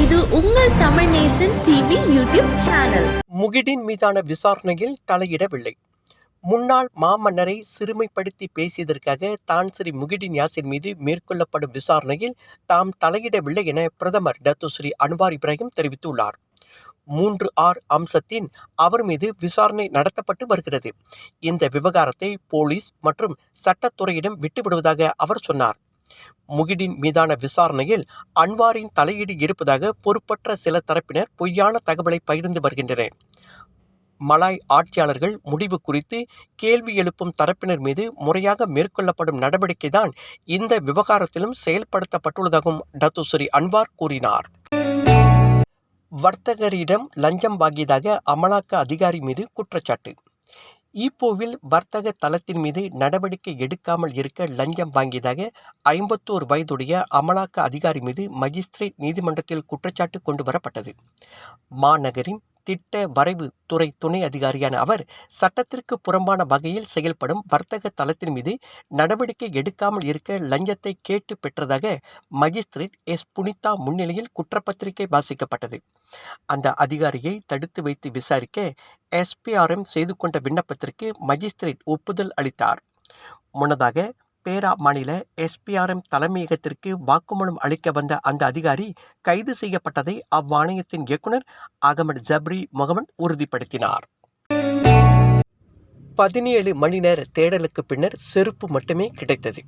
இது உங்கள் Tamil Nesan TV YouTube channel. Muhyiddin மீதான விசாரணையில் தலையிடவில்லை. முன்னாள் மாமன்னரை சிறுமைப்படுத்தி பேசியதற்காக தான் ஸ்ரீ முகிடின் யாசின் மீது மேற்கொள்ளப்படும் விசாரணையில் தாம் தலையிடவில்லை என பிரதமர் டத்து ஸ்ரீ அன்வார் இப்ராஹிம் தெரிவித்துள்ளார். மூன்று ஆர் அம்சத்தின் அவர் மீது விசாரணை நடத்தப்பட்டு வருகிறது. இந்த விவகாரத்தை போலீஸ் மற்றும் சட்டத்துறையிடம் விட்டுவிடுவதாக அவர் சொன்னார். முகிடின் மீதான விசாரணையில் அன்வாரின் தலையீடு இருப்பதாக பொறுப்பற்ற சில தரப்பினர் பொய்யான தகவலை பகிர்ந்து வருகின்றனர். மலாய் ஆட்சியாளர்கள் முடிவு குறித்து கேள்வி எழுப்பும் தரப்பினர் மீது முறையாக மேற்கொள்ளப்படும் நடவடிக்கைதான் இந்த விவகாரத்திலும் செயல்படுத்தப்பட்டுள்ளதாகவும் டத்துஸ்ரீ அன்வார் கூறினார். வர்த்தகரிடம் லஞ்சம் வாங்கியதாக அமலாக்க அதிகாரி மீது குற்றச்சாட்டு. ஈப்போவில் வர்த்தக தளத்தின் மீது நடவடிக்கை எடுக்காமல் இருக்க லஞ்சம் வாங்கியதாக ஐம்பத்தோரு வயதுடைய அமலாக்க அதிகாரி மீது மஜிஸ்திரேட் நீதிமன்றத்தில் குற்றச்சாட்டு கொண்டு வரப்பட்டது மாநகரின் திட்ட வரைவு துறை துணை அதிகாரியான அவர் சட்டத்திற்கு புறம்பான வகையில் செயல்படும் வர்த்தக தளத்தின் மீது நடவடிக்கை எடுக்காமல் இருக்க லஞ்சத்தை கேட்டு பெற்றதாக மஜிஸ்திரேட் எஸ். புனிதா முன்னிலையில் குற்றப்பத்திரிகை வாசிக்கப்பட்டது. அந்த அதிகாரியை தடுத்து வைத்து விசாரிக்க எஸ்பிஆர்எம் செய்து கொண்ட விண்ணப்பத்திற்கு மஜிஸ்திரேட் ஒப்புதல் அளித்தார். முன்னதாக பேரா மாநில எஸ்பிஆர்எம் தலைமையகத்திற்கு வாக்குமூலம் அளிக்க வந்த அந்த அதிகாரி கைது செய்யப்பட்டதை அவ்வாணையத்தின் இயக்குனர் அகமது ஜப்ரி முகமன் உறுதிப்படுத்தினார். பதினேழு மணி நேர தேடலுக்கு பின்னர் செருப்பு மட்டுமே கிடைத்தது.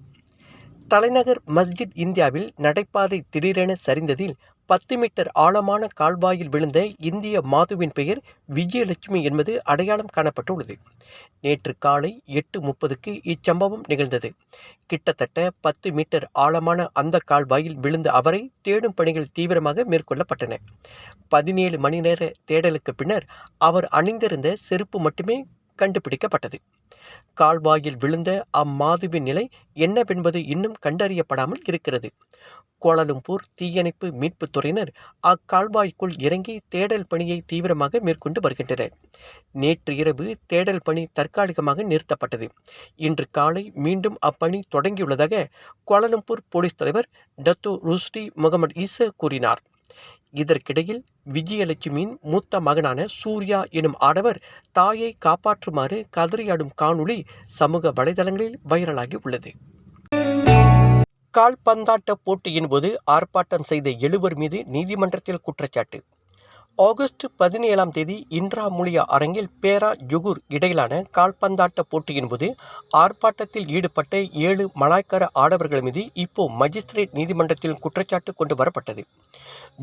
தலைநகர் மஸ்ஜித் இந்தியாவில் நடைபாதை திடீரென சரிந்ததில் பத்து மீட்டர் ஆழமான கால்வாயில் விழுந்த இந்திய மாதுவின் பெயர் விஜயலட்சுமி என்பது அடையாளம் காணப்பட்டுள்ளது. நேற்று காலை எட்டு முப்பதுக்கு இச்சம்பவம் நிகழ்ந்தது. கிட்டத்தட்ட பத்து மீட்டர் ஆழமான அந்த கால்வாயில் விழுந்த அவரை தேடும் பணிகள் தீவிரமாக மேற்கொள்ளப்பட்டன. பதினேழு மணி நேர தேடலுக்கு பின்னர் அவர் அணிந்திருந்த செருப்பு மட்டுமே கண்டுபிடிக்கப்பட்டது. கால்வாயில் விழுந்த அம்மாதுவின் நிலை என்னவென்பது இன்னும் கண்டறியப்படாமல் இருக்கிறது. கோலாலம்பூர் தீயணைப்பு மீட்புத் துறையினர் அக்கால்வாய்க்குள் இறங்கி தேடல் பணியை தீவிரமாக மேற்கொண்டு வருகின்றனர். நேற்று இரவு தேடல் பணி தற்காலிகமாக நிறுத்தப்பட்டது. இன்று காலை மீண்டும் அப்பணி தொடங்கியுள்ளதாக கோலாலம்பூர் போலீஸ் தலைவர் டத்து ருஸ்டி முகமது ஈசா கூறினார். இதற்கிடையில் விஜயலட்சுமியின் மூத்த மகனான சூர்யா எனும் ஆடவர் தாயை காப்பாற்றுமாறு கதறியாடும் காணொளி சமூக வலைதளங்களில் வைரலாகி உள்ளது. கால்பந்தாட்ட போட்டியின் போது ஆர்ப்பாட்டம் செய்த எழுவர் மீது நீதிமன்றத்தில் குற்றச்சாட்டு. ஆகஸ்ட் பதினேழாம் தேதி இன்ட்ரா முலியா அரங்கில் பேரா ஜுகூர் இடையிலான கால்பந்தாட்ட போட்டியின் போது ஆர்ப்பாட்டத்தில் ஈடுபட்ட ஏழு மலாய்க்கார ஆடவர்கள் மீது இப்போ மஜிஸ்ட்ரேட் நீதிமன்றத்தில் குற்றச்சாட்டு கொண்டு வரப்பட்டது.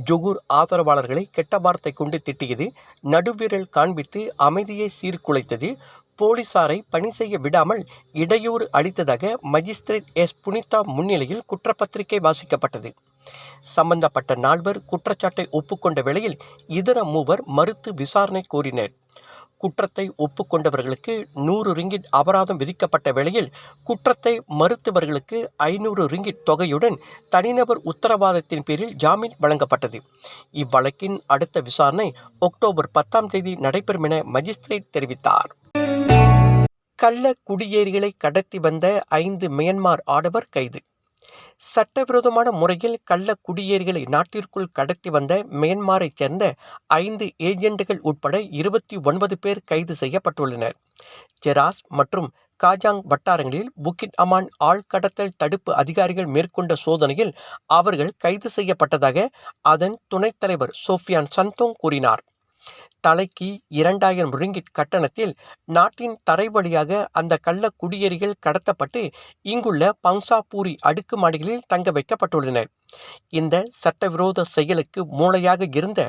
ஜுகூர் ஆதரவாளர்களை கெட்ட வார்த்தை கொண்டு திட்டியது நடுவிரல் காண்பித்து அமைதியை சீர்குலைத்தது போலீசாரை பணி செய்ய விடாமல் இடையூறு அளித்ததாக மஜிஸ்ட்ரேட் எஸ். புனிதா முன்னிலையில் குற்றப்பத்திரிகை வாசிக்கப்பட்டது. சம்பந்தப்பட்ட நால்வர் குற்றச்சாட்டை ஒப்புக்கொண்ட வேளையில் இதர மூவர் மறுத்து விசாரணை கோரினர் குற்றத்தை ஒப்புக்கொண்டவர்களுக்கு நூறு ரிங்கிட் அபராதம் விதிக்கப்பட்ட வேளையில் குற்றத்தை மறுத்தவர்களுக்கு ஐநூறு ரிங்கிட் தொகையுடன் தனிநபர் உத்தரவாதத்தின் பேரில் ஜாமீன் வழங்கப்பட்டது. இவ்வழக்கின் அடுத்த விசாரணை அக்டோபர் பத்தாம் தேதி நடைபெறும் என மஜிஸ்திரேட் தெரிவித்தார். கள்ள குடியேறிகளை கடத்தி வந்த ஐந்து மியன்மார் ஆடவர் கைது. சட்டவிரோதமான முறையில் கள்ள குடியேறிகளை நாட்டிற்குள் கடத்தி வந்த மியன்மாரைச் சேர்ந்த ஐந்து ஏஜெண்டுகள் உட்பட இருபத்தி ஒன்பது பேர் கைது செய்யப்பட்டுள்ளனர். ஜெராஸ் மற்றும் காஜாங் வட்டாரங்களில் புக்கிட் அமான் ஆழ்கடத்தல் தடுப்பு அதிகாரிகள் மேற்கொண்ட சோதனையில் அவர்கள் கைது செய்யப்பட்டதாக அதன் துணைத் தலைவர் சோஃபியான் சந்தோங் கூறினார். தலைக்கு இரண்டாயிரம் ரிங்கிட் கட்டணத்தில் நாட்டின் தரை வழியாக அந்த கள்ள குடியேறிகள் கடத்தப்பட்டு இங்குள்ள பங்சாபூரி அடுக்குமாடிகளில் தங்க வைக்கப்பட்டுள்ளனர். இந்த சட்டவிரோத செயலுக்கு மூளையாக இருந்த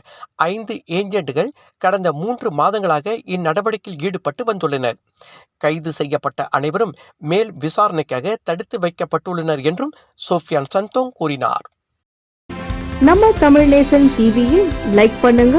ஐந்து ஏஜென்ட்டுகள் கடந்த மூன்று மாதங்களாக இந்நடவடிக்கையில் ஈடுபட்டு வந்துள்ளனர். கைது செய்யப்பட்ட அனைவரும் மேல் விசாரணைக்காக தடுத்து வைக்கப்பட்டுள்ளனர் என்றும் சோஃபியான் சந்தோங் கூறினார். நம்ம தமிழ் நேசன் டிவியில் லைக் பண்ணுங்க